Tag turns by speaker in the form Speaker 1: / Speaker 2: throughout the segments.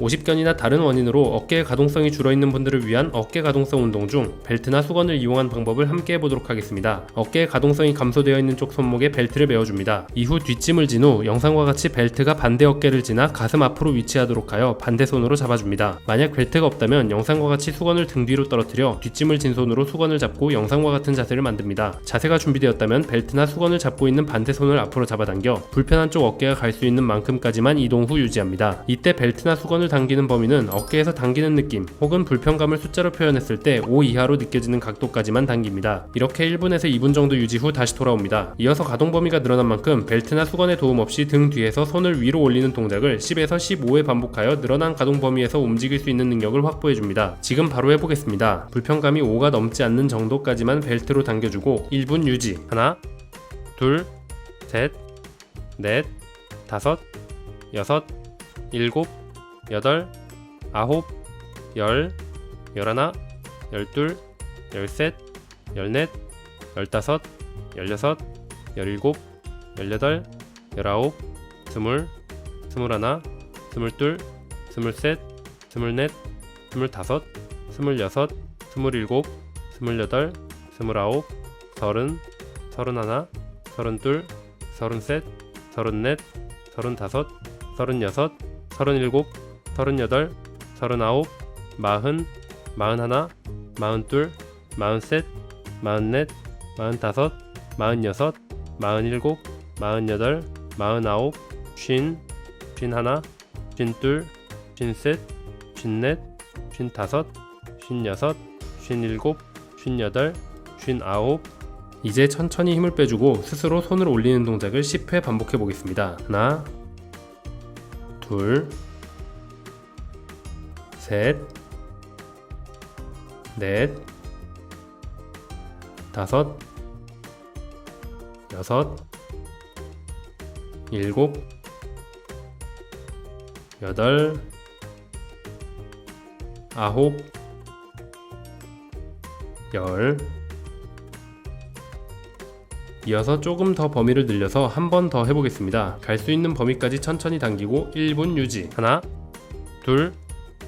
Speaker 1: 50견이나 다른 원인으로 어깨의 가동성이 줄어있는 분들을 위한 어깨 가동성 운동 중 벨트나 수건을 이용한 방법을 함께 해보도록 하겠습니다. 어깨의 가동성이 감소되어 있는 쪽 손목에 벨트를 메어줍니다. 이후 뒷짐을 진 후 영상과 같이 벨트가 반대 어깨를 지나 가슴 앞으로 위치하도록 하여 반대 손으로 잡아줍니다. 만약 벨트가 없다면 영상과 같이 수건을 등 뒤로 떨어뜨려 뒷짐을 진 손으로 수건을 잡고 영상과 같은 자세를 만듭니다. 자세가 준비되었다면 벨트나 수건을 잡고 있는 반대 손을 앞으로 잡아당겨 불편한 쪽 어깨가 갈 수 있는 만큼까지만 이동 후 유지합니다. 이때 벨트나 수건을 당기는 범위는 어깨에서 당기는 느낌 혹은 불편감을 숫자로 표현했을 때 5 이하로 느껴지는 각도까지만 당깁니다. 이렇게 1분에서 2분 정도 유지 후 다시 돌아옵니다. 이어서 가동 범위가 늘어난 만큼 벨트나 수건의 도움 없이 등 뒤에서 손을 위로 올리는 동작을 10에서 15회 반복하여 늘어난 가동 범위에서 움직일 수 있는 능력을 확보해 줍니다. 지금 바로 해보겠습니다. 불편감이 5가 넘지 않는 정도까지만 벨트로 당겨주고 1분 유지. 하나, 둘, 셋, 넷, 다섯, 여섯, 일곱, 여덟, 아홉, 열, 열하나, 열둘, 열셋, 열넷, 열다섯, 열여섯, 열일곱, 열여덟, 열아홉, 스물, 스물하나, 스물둘, 스물셋, 스물넷, 스물다섯, 스물여섯, 스물일곱, 스물여덟, 스물아홉, 서른, 서른하나, 서른둘, 서른셋, 서른넷, 서른다섯, 서른여섯, 서른일곱, 서른여덟, 서른아홉, 마흔, 마흔하나, 마흔둘, 마흔셋, 마흔넷, 마흔다섯, 마흔여섯, 마흔일곱, 마흔여덟, 마흔아홉, 쉰, 쉰하나, 쉰둘, 쉰셋, 쉰넷, 쉰다섯, 쉰여섯, 쉰일곱, 쉰여덟, 쉰아홉 이제 천천히 힘을 빼주고 스스로 손을 올리는 동작을 10회 반복해 보겠습니다. 하나, 둘, 셋, 넷, 다섯, 여섯, 일곱, 여덟, 아홉, 열. 이어서 조금 더 범위를 늘려서 한 번 더 해보겠습니다. 갈 수 있는 범위까지 천천히 당기고 1분 유지. 하나, 둘,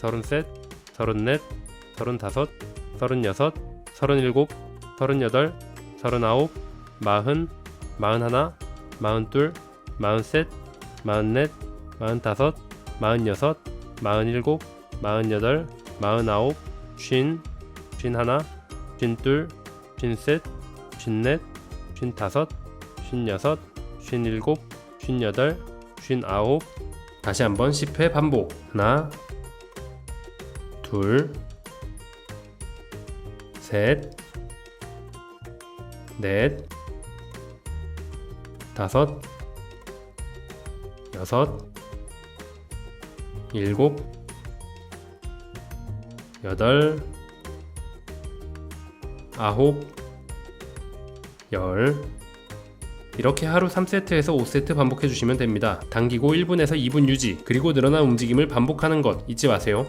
Speaker 1: 서른셋, 서른넷, 서른다섯, 서른여섯, 서른일곱, 서른여덟, 서른아홉, 마흔, 마흔하나, 마흔둘, 마흔셋, 마흔넷, 마흔다섯, 마흔여섯, 마흔일곱, 마흔여덟, 마흔아홉, 쉰, 쉰하나, 쉰둘, 쉰셋, 쉰넷, 쉰다섯, 쉰여섯, 쉰일곱, 쉰여덟, 쉰아홉. 다시 한번 10회 반복. 하나 둘 셋, 넷, 다섯, 여섯, 일곱, 여덟, 아홉, 열. 이렇게 하루 3세트에서 5세트 반복해 주시면 됩니다. 당기고 1분에서 2분 유지, 그리고 늘어난 움직임을 반복하는 것 잊지 마세요.